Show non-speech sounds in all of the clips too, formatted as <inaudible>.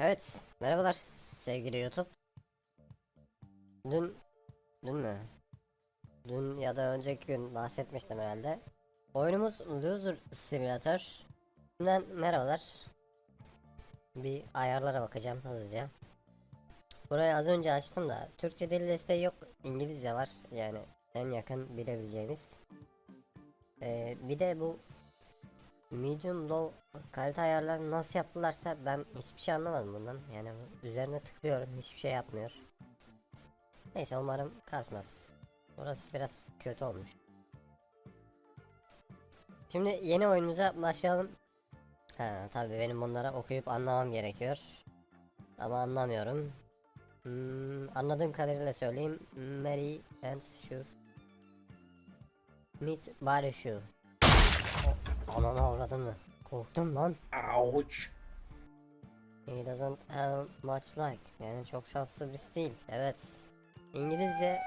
Evet, merhabalar sevgili YouTube. Dün, dün mü? Dün ya da önceki gün bahsetmiştim herhalde. Oyunumuz Loser Simulator. Şimdiden merhabalar. Bir ayarlara bakacağım hızlıca. Burayı az önce açtım da Türkçe dil desteği yok, İngilizce var. Yani en yakın bilebileceğimiz. Ee, bir de bu medium low kalite ayarlarını nasıl yaptılarsa ben hiçbir şey anlamadım bundan. Yani üzerine tıklıyorum hiçbir şey yapmıyor. Neyse umarım kasmaz. Burası biraz kötü olmuş. Şimdi yeni oyunumuza başlayalım. Ha tabii benim bunlara okuyup anlamam gerekiyor. Ama anlamıyorum. Hmm, anladığım kadarıyla söyleyeyim. Mary and Sure. Meet shoe. Ananı avradın mı? Korktum lan. Ouch. He doesn't have much luck. Yani çok şanslı birisi değil. Evet. İngilizce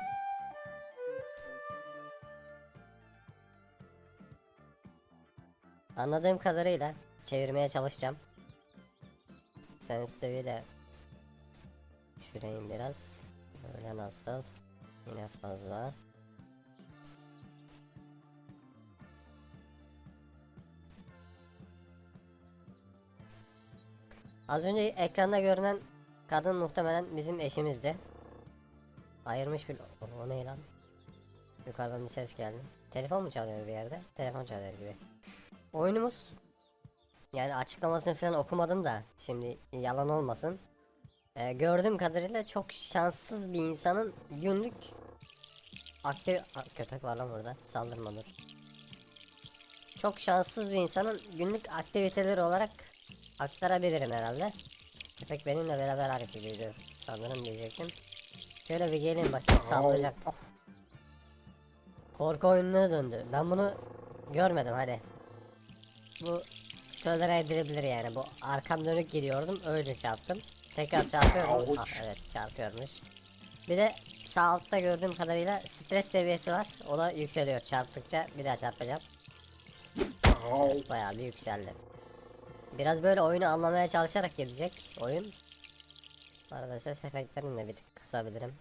Anladığım kadarıyla çevirmeye çalışacağım. Sensitivity'i de düşüreyim biraz. Böyle nasıl? Yine fazla. Az önce ekranda görünen kadın muhtemelen bizim eşimizdi. Ayırmış bir... O, o ne lan? Yukarıdan bir ses geldi. Telefon mu çalıyor bir yerde? Telefon çalıyor gibi. Oyunumuz... Yani açıklamasını falan okumadım da şimdi yalan olmasın. Ee, gördüğüm kadarıyla çok şanssız bir insanın günlük aktif... Aa, köpek var lan burada. Saldırma dur. Çok şanssız bir insanın günlük aktiviteleri olarak aktarabilirim herhalde. Köpek benimle beraber hareket ediyor sanırım diyecektim. Şöyle bir gelin bakayım saldıracak. Oh. Korku oyununa döndü. Ben bunu görmedim hadi. Bu tolere edilebilir yani. Bu arkam dönük giriyordum öyle çarptım. Tekrar çarpıyorum. Ah, evet çarpıyormuş. Bir de sağ altta gördüğüm kadarıyla stres seviyesi var. O da yükseliyor çarptıkça bir daha çarpacağım. Bayağı bir yükseldi. Biraz böyle oyunu anlamaya çalışarak gelecek oyun. Arada ses efektlerini de bir tık kısabilirim.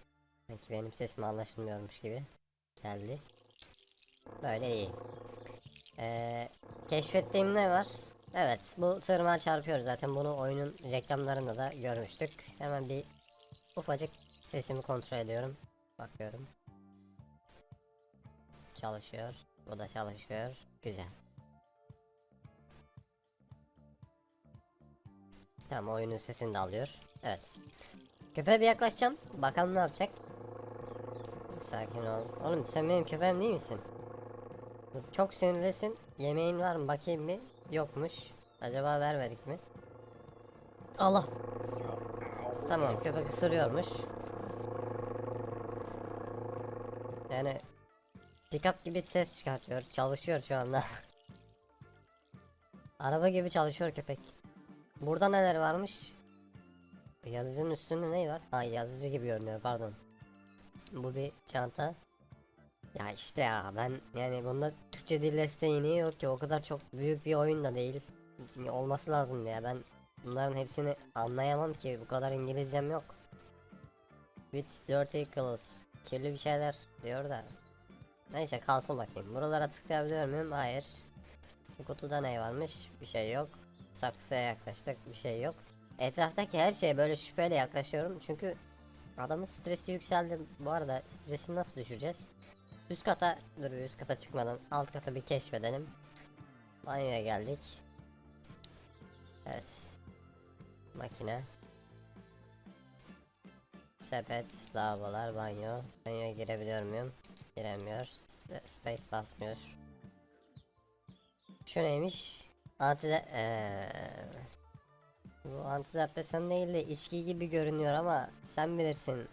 Sanki benim sesim anlaşılmıyormuş gibi geldi. Böyle iyi. Ee, keşfettiğim ne var? Evet bu tırmağa çarpıyor zaten bunu oyunun reklamlarında da görmüştük. Hemen bir ufacık sesimi kontrol ediyorum. Bakıyorum. Çalışıyor. Bu da çalışıyor. Güzel. Tamam oyunun sesini de alıyor. Evet. Köpeğe bir yaklaşacağım. Bakalım ne yapacak. Sakin ol. Oğlum sen benim köpeğim değil misin? Çok sinirlisin. Yemeğin var mı? Bakayım bir. Yokmuş. Acaba vermedik mi? Allah. Tamam köpek ısırıyormuş. Yani Pickup gibi ses çıkartıyor. Çalışıyor şu anda. <laughs> Araba gibi çalışıyor köpek. Burada neler varmış? Yazıcının üstünde ne var? Ha yazıcı gibi görünüyor pardon. Bu bir çanta. Ya işte ya ben yani bunda Türkçe dil desteği niye yok ki o kadar çok büyük bir oyun da değil. Olması lazım ya ben bunların hepsini anlayamam ki bu kadar İngilizcem yok. With dirty clothes. Kirli bir şeyler diyor da. Neyse kalsın bakayım. Buralara tıklayabiliyor muyum? Hayır. Bu kutuda ne varmış? Bir şey yok. Saksıya yaklaştık bir şey yok. Etraftaki her şeye böyle şüpheyle yaklaşıyorum çünkü adamın stresi yükseldi. Bu arada stresini nasıl düşüreceğiz? Üst kata dur üst kata çıkmadan alt kata bir keşfedelim. Banyoya geldik. Evet. Makine. Sepet, lavabolar, banyo. Banyoya girebiliyor muyum? Giremiyor. Space basmıyor. Şu neymiş? Anti eee bu antidepresan değil de içki gibi görünüyor ama sen bilirsin.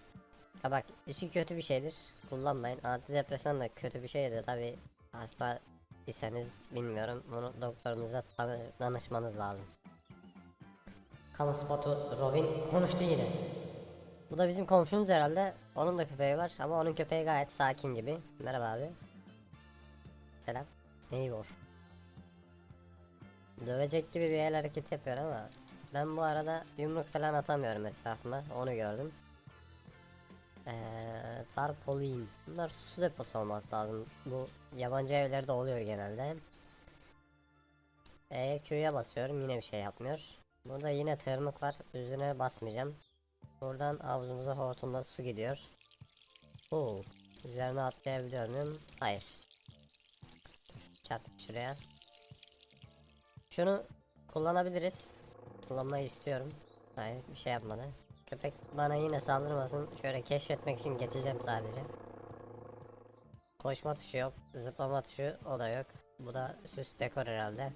Ha bak içki kötü bir şeydir. Kullanmayın. Antidepresan da kötü bir şeydir tabi. Hasta iseniz bilmiyorum. Bunu doktorunuza danışmanız lazım. Kamu spotu Robin konuştu yine. Bu da bizim komşumuz herhalde. Onun da köpeği var ama onun köpeği gayet sakin gibi. Merhaba abi. Selam. Neyi var? Dövecek gibi bir el hareket yapıyor ama Ben bu arada yumruk falan atamıyorum etrafıma. Onu gördüm. Eee tarpolin. Bunlar su deposu olması lazım. Bu yabancı evlerde oluyor genelde. E Q'ya basıyorum yine bir şey yapmıyor. Burada yine tırmık var. Üzerine basmayacağım. Buradan havuzumuza hortumda su gidiyor. Oo. Üzerine atlayabiliyor muyum? Hayır. Çarp şuraya. Şunu kullanabiliriz. Kullanmayı istiyorum. Hayır bir şey yapmadı. Köpek bana yine saldırmasın. Şöyle keşfetmek için geçeceğim sadece. Koşma tuşu yok. Zıplama tuşu o da yok. Bu da süs dekor herhalde.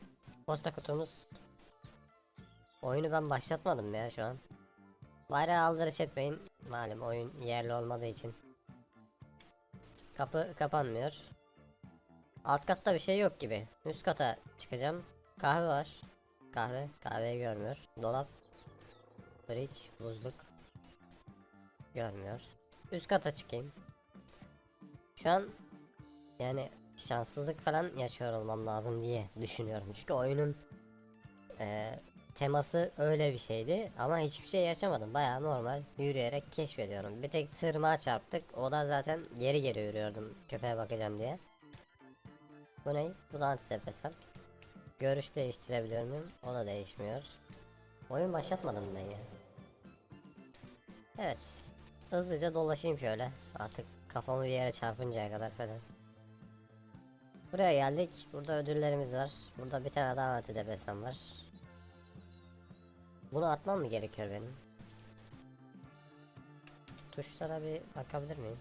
Posta kutumuz. Oyunu ben başlatmadım ya şu an. Bayrağı aldırış etmeyin. Malum oyun yerli olmadığı için. Kapı kapanmıyor. Alt katta bir şey yok gibi. Üst kata çıkacağım. Kahve var. Kahve. Kahveyi görmüyor. Dolap. Fridge. Buzluk. Görmüyor. Üst kata çıkayım. Şu an yani şanssızlık falan yaşıyor olmam lazım diye düşünüyorum. Çünkü oyunun eee, teması öyle bir şeydi ama hiçbir şey yaşamadım. Bayağı normal yürüyerek keşfediyorum. Bir tek tırmağa çarptık. O da zaten geri geri yürüyordum köpeğe bakacağım diye. Bu ne? Bu da antidepresan. Görüş değiştirebiliyor muyum? O da değişmiyor. Oyun başlatmadım ben ya. Evet. Hızlıca dolaşayım şöyle. Artık kafamı bir yere çarpıncaya kadar falan. Buraya geldik. Burada ödüllerimiz var. Burada bir tane daha antidepresan var. Bunu atmam mı gerekiyor benim? Tuşlara bir bakabilir miyim?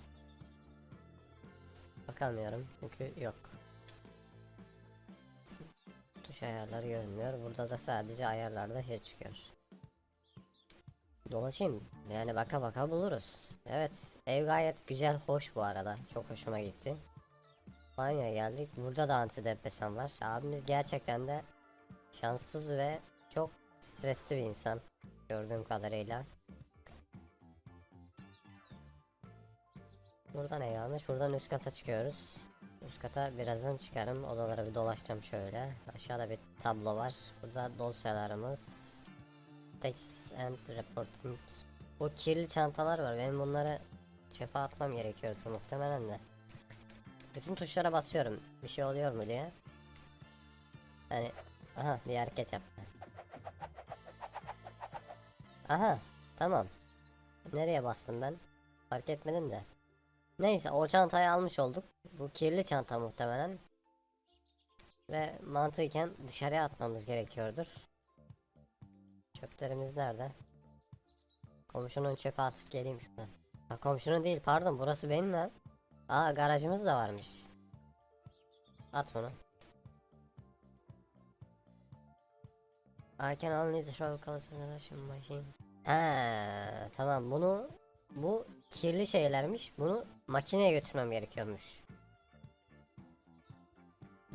Bakamıyorum çünkü yok. Tuş ayarları görünmüyor. Burada da sadece ayarlarda şey çıkıyor. Dolaşayım. Yani baka baka buluruz. Evet. Ev gayet güzel, hoş bu arada. Çok hoşuma gitti. Banyoya geldik. Burada da antidepresan var. Abimiz gerçekten de şanssız ve çok stresli bir insan. Gördüğüm kadarıyla. Buradan ev almış. Buradan üst kata çıkıyoruz. Üst kata birazdan çıkarım. Odalara bir dolaşacağım şöyle. Aşağıda bir tablo var. Burada dosyalarımız. Texas and Reporting. Bu kirli çantalar var. Benim bunları çöpe atmam gerekiyordur muhtemelen de. Bütün tuşlara basıyorum. Bir şey oluyor mu diye. Yani aha bir hareket yaptı. Aha tamam. Nereye bastım ben? Fark etmedim de. Neyse o çantayı almış olduk. Bu kirli çanta muhtemelen. Ve mantıken dışarıya atmamız gerekiyordur. Çöplerimiz nerede? Komşunun çöpe atıp geleyim şuradan. Ha, komşunun değil pardon burası benim lan. Aa garajımız da varmış. At bunu. I can only throw colors in machine. Ha tamam bunu bu kirli şeylermiş. Bunu makineye götürmem gerekiyormuş.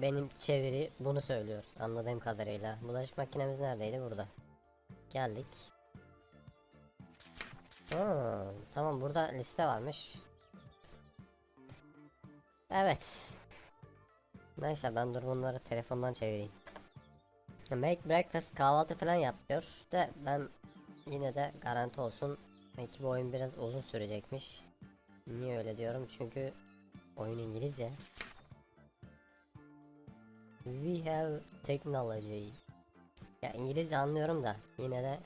Benim çeviri bunu söylüyor anladığım kadarıyla. Bulaşık makinemiz neredeydi? Burada. Geldik. Ha, tamam burada liste varmış. Evet. Neyse ben dur bunları telefondan çevireyim. Make breakfast kahvaltı falan yap diyor. De ben yine de garanti olsun. Belki bu oyun biraz uzun sürecekmiş. Niye öyle diyorum? Çünkü oyun İngilizce. We have technology. Ya İngilizce anlıyorum da yine de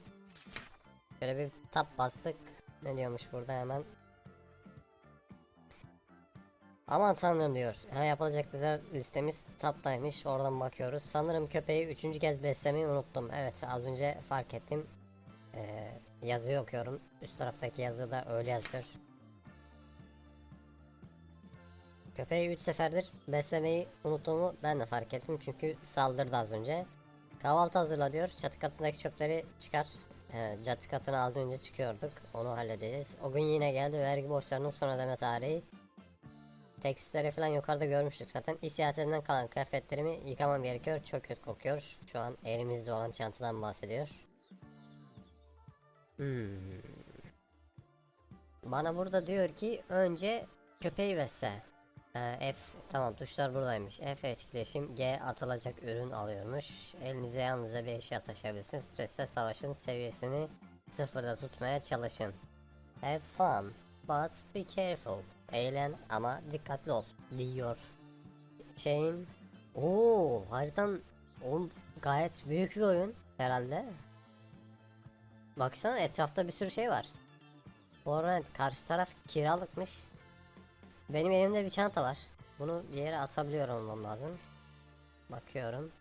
şöyle bir tab bastık. Ne diyormuş burada hemen? Aman tanrım diyor. Ha yapılacaklar listemiz taptaymış. Oradan bakıyoruz. Sanırım köpeği üçüncü kez beslemeyi unuttum. Evet az önce fark ettim. Ee, yazıyı okuyorum. Üst taraftaki yazı da öyle yazıyor. Köpeği 3 seferdir beslemeyi unuttuğumu ben de fark ettim çünkü saldırdı az önce. Kahvaltı hazırla diyor. Çatı katındaki çöpleri çıkar. Ee, çatı katına az önce çıkıyorduk. Onu hallederiz. O gün yine geldi. Vergi borçlarının son ödeme tarihi. Tekstilleri falan yukarıda görmüştük zaten. İş seyahatinden kalan kıyafetlerimi yıkamam gerekiyor. Çok kötü kokuyor. Şu an elimizde olan çantadan bahsediyor. Hmm. Bana burada diyor ki önce köpeği besle. Ee, F tamam tuşlar buradaymış. F etkileşim G atılacak ürün alıyormuş. Elinize yalnızca bir eşya taşıyabilirsiniz. Streste savaşın seviyesini sıfırda tutmaya çalışın. Have fun but be careful. Eğlen ama dikkatli ol diyor. Şeyin Oo haritanın oğlum gayet büyük bir oyun herhalde. Baksana etrafta bir sürü şey var. Bu karşı taraf kiralıkmış. Benim elimde bir çanta var. Bunu bir yere atabiliyor olmam lazım. Bakıyorum.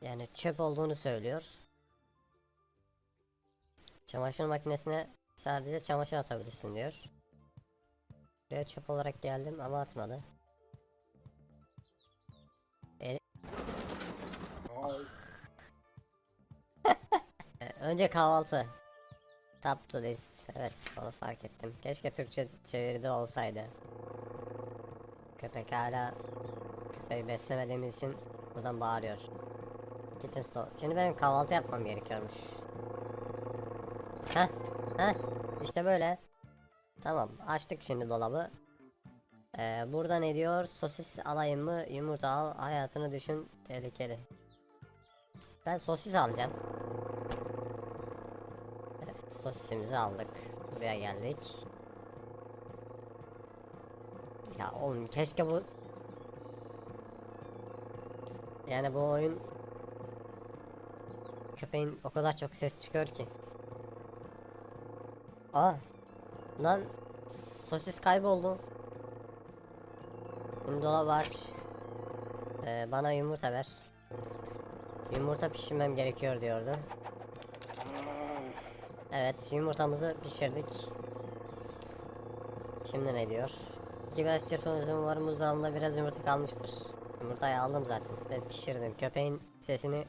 Yani çöp olduğunu söylüyor. Çamaşır makinesine sadece çamaşır atabilirsin diyor. Buraya çöp olarak geldim ama atmadı. Ee, <laughs> Önce kahvaltı. Top to list. Evet onu fark ettim. Keşke Türkçe çeviride olsaydı. Köpek hala köpeği beslemediğimiz için buradan bağırıyor. Kitchen store. Şimdi benim kahvaltı yapmam gerekiyormuş. Heh, heh, işte böyle. Tamam, açtık şimdi dolabı. Ee, burada ne diyor? Sosis alayım mı? Yumurta al, hayatını düşün, tehlikeli. Ben sosis alacağım. Sosisimizi aldık. Buraya geldik. Ya oğlum keşke bu yani bu oyun köpeğin o kadar çok ses çıkıyor ki. Aa lan sosis kayboldu. Şimdi dolabı aç. Ee, bana yumurta ver. Yumurta pişirmem gerekiyor diyordu. Evet yumurtamızı pişirdik. Şimdi ne diyor? İki biraz çırpınız umarım buzdolabında biraz yumurta kalmıştır. Yumurtayı aldım zaten ve pişirdim. Köpeğin sesini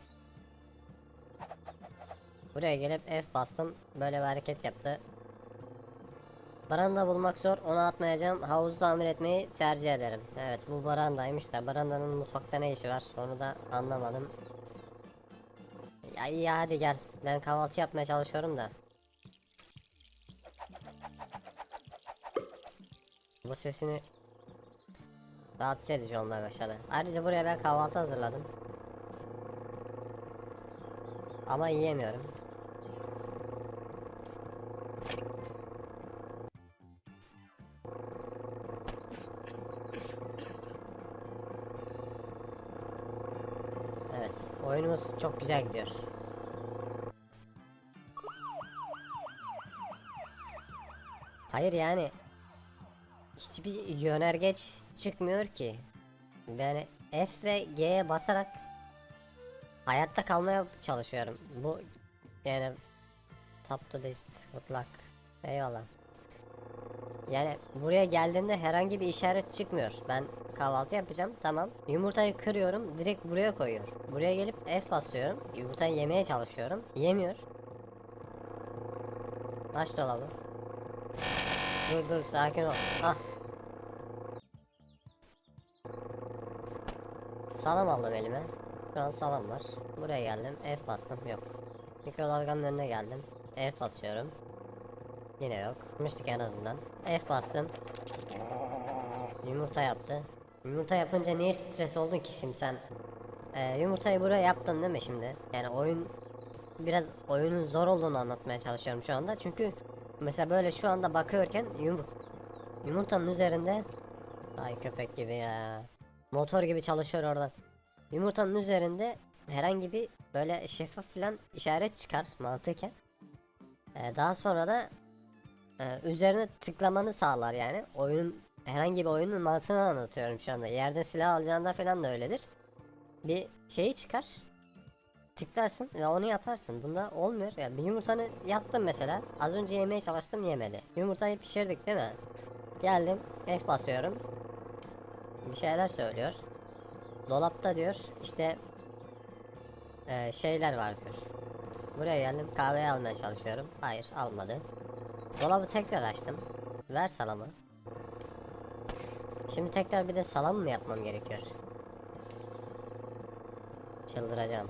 Buraya gelip F bastım. Böyle bir hareket yaptı. Baranda bulmak zor. Onu atmayacağım. Havuzu tamir etmeyi tercih ederim. Evet bu barandaymış da. Barandanın mutfakta ne işi var? Onu da anlamadım. Ya iyi hadi gel. Ben kahvaltı yapmaya çalışıyorum da. Bu sesini rahatsız edici olmaya başladı. Ayrıca buraya ben kahvaltı hazırladım. Ama yiyemiyorum. Evet, oyunumuz çok güzel gidiyor. Hayır yani hiçbir yönergeç çıkmıyor ki. Yani F ve G'ye basarak hayatta kalmaya çalışıyorum. Bu yani top to list good luck. Eyvallah. Yani buraya geldiğimde herhangi bir işaret çıkmıyor. Ben kahvaltı yapacağım tamam. Yumurtayı kırıyorum direkt buraya koyuyor. Buraya gelip F basıyorum. Yumurtayı yemeye çalışıyorum. Yemiyor. Aç dolabı. Dur dur sakin ol. Ah. Salam aldım elime. Şu an salam var. Buraya geldim. F bastım. Yok. Mikrodalganın önüne geldim. F basıyorum. Yine yok. Yapmıştık en azından. F bastım. Yumurta yaptı. Yumurta yapınca niye stres oldun ki şimdi sen? Ee, yumurtayı buraya yaptın değil mi şimdi? Yani oyun biraz oyunun zor olduğunu anlatmaya çalışıyorum şu anda. Çünkü mesela böyle şu anda bakıyorken yum yumurtanın üzerinde ay köpek gibi ya. Motor gibi çalışıyor oradan. Yumurtanın üzerinde herhangi bir böyle şeffaf falan işaret çıkar mantıken. Ee, daha sonra da e, üzerine tıklamanı sağlar yani. Oyunun herhangi bir oyunun mantığını anlatıyorum şu anda. Yerde silah alacağında falan da öyledir. Bir şeyi çıkar. Tıklarsın ve onu yaparsın. Bunda olmuyor. Yani bir yumurtanı yaptım mesela. Az önce yemeye çalıştım yemedi. Yumurtayı pişirdik değil mi? Geldim F basıyorum. Bir şeyler söylüyor. Dolapta diyor işte e, şeyler var diyor. Buraya geldim kahveyi almaya çalışıyorum. Hayır almadı. Dolabı tekrar açtım. Ver salamı. Şimdi tekrar bir de salam mı yapmam gerekiyor? Çıldıracağım.